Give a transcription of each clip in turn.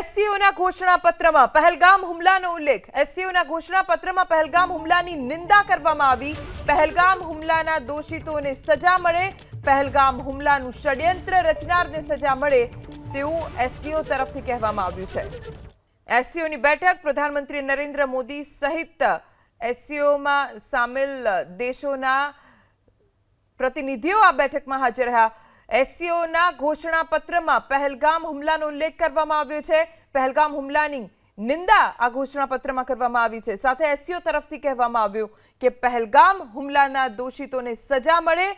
એસસીઓના ઘોષણાપત્રમાં પહેલગામ હુમલાનો ઉલ્લેખ. એસસીઓના ઘોષણાપત્રમાં પહેલગામ હુમલાની નિંદા કરવામાં આવી. પહેલગામ હુમલાના દોષિતોને સજા મળે. પહેલગામ હુમલાનું ષડયંત્ર રચનારને સજા મળે તેવું એસસીઓ તરફથી કહેવામાં આવ્યું છે. એસસીઓની બેઠક પ્રધાનમંત્રી નરેન્દ્ર મોદી સહિત એસસીઓમાં સામેલ દેશોના પ્રતિનિધિઓ આ બેઠકમાં હાજર રહ્યા. એસસીઓના ઘોષણાપત્રમાં પહેલગામ હુમલાનો ઉલ્લેખ કરવામાં આવ્યો છે. પહેલગામ હુમલાની નિંદા આ ઘોષણાપત્રમાં કરવામાં આવી છે. સાથે એસસીઓ તરફથી કહેવામાં આવ્યું કે પહેલગામ હુમલાના દોષિતોને સજા મળે.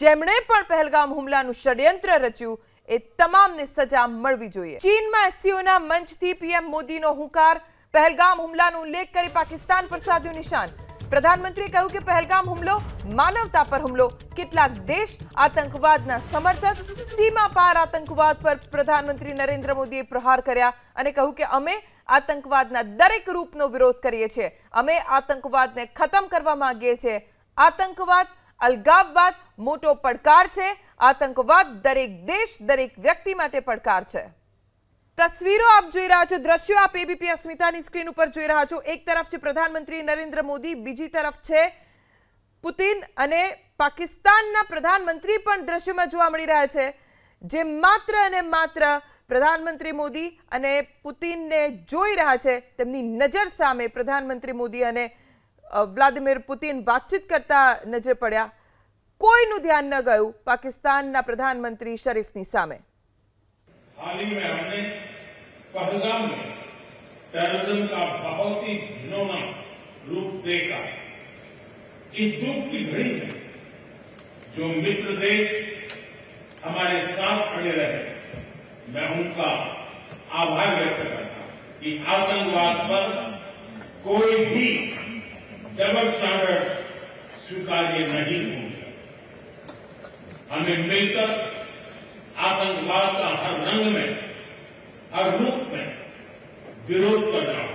જેમણે પણ પહેલગામ હુમલાનું ષડયંત્ર રચ્યું, એ તમામને સજા મળવી જોઈએ. ચીનમાં એસસીઓના મંચથી પીએમ મોદીનો હુંકાર. પહેલગામ હુમલાનો ઉલ્લેખ કરી પાકિસ્તાન પર સાધ્યું નિશાન. પ્રધાનમંત્રીએ કહ્યું કે પહેલગામ હુમલો, માનવતા પર હુમલો. કેટલાક દેશ આતંકવાદના સમર્થક સીમા પાર આતંકવાદ પર પ્રધાનમંત્રી નરેન્દ્ર મોદીએ પ્રહાર કર્યા અને કહ્યું કે અમે આતંકવાદના દરેક રૂપનો વિરોધ કરીએ છીએ. અમે આતંકવાદને ખતમ કરવા માંગીએ છીએ. આતંકવાદ અલગાવવાદ મોટો પડકાર છે. આતંકવાદ દરેક દેશ, દરેક વ્યક્તિ માટે પડકાર છે. તસવીરો આપ જોઈ રહ્યા છો, દ્રશ્યો આપ એબીપી અસ્મિતાની સ્ક્રીન ઉપર જોઈ રહ્યા છો. એક તરફ છે પ્રધાનમંત્રી નરેન્દ્ર મોદી, બીજી તરફ છે પુતિન અને પાકિસ્તાનના પ્રધાનમંત્રી પણ દ્રશ્યમાં જોવા મળી રહ્યા છે, જે માત્ર અને માત્ર પ્રધાનમંત્રી મોદી અને પુતિનને જોઈ રહ્યા છે. તેમની નજર સામે પ્રધાનમંત્રી મોદી અને વ્લાદિમીર પુતિન વાતચીત કરતા નજરે પડ્યા. કોઈનું ધ્યાન ન ગયું પાકિસ્તાનના પ્રધાનમંત્રી શરીફની સામે. हाल ही में हमने पहलगाम में टेररिज्म का बहुत ही घिनौना रूप देखा। इस दुख की घड़ी में जो मित्र देश हमारे साथ खड़े रहे। मैं उनका आभार व्यक्त करता हूँ कि आतंकवाद पर कोई भी डबल स्टैंडर्ड स्वीकार्य नहीं होंगे। हमें मिलकर आतंकवाद का हर रंग में हर रूप में विरोध करना होगा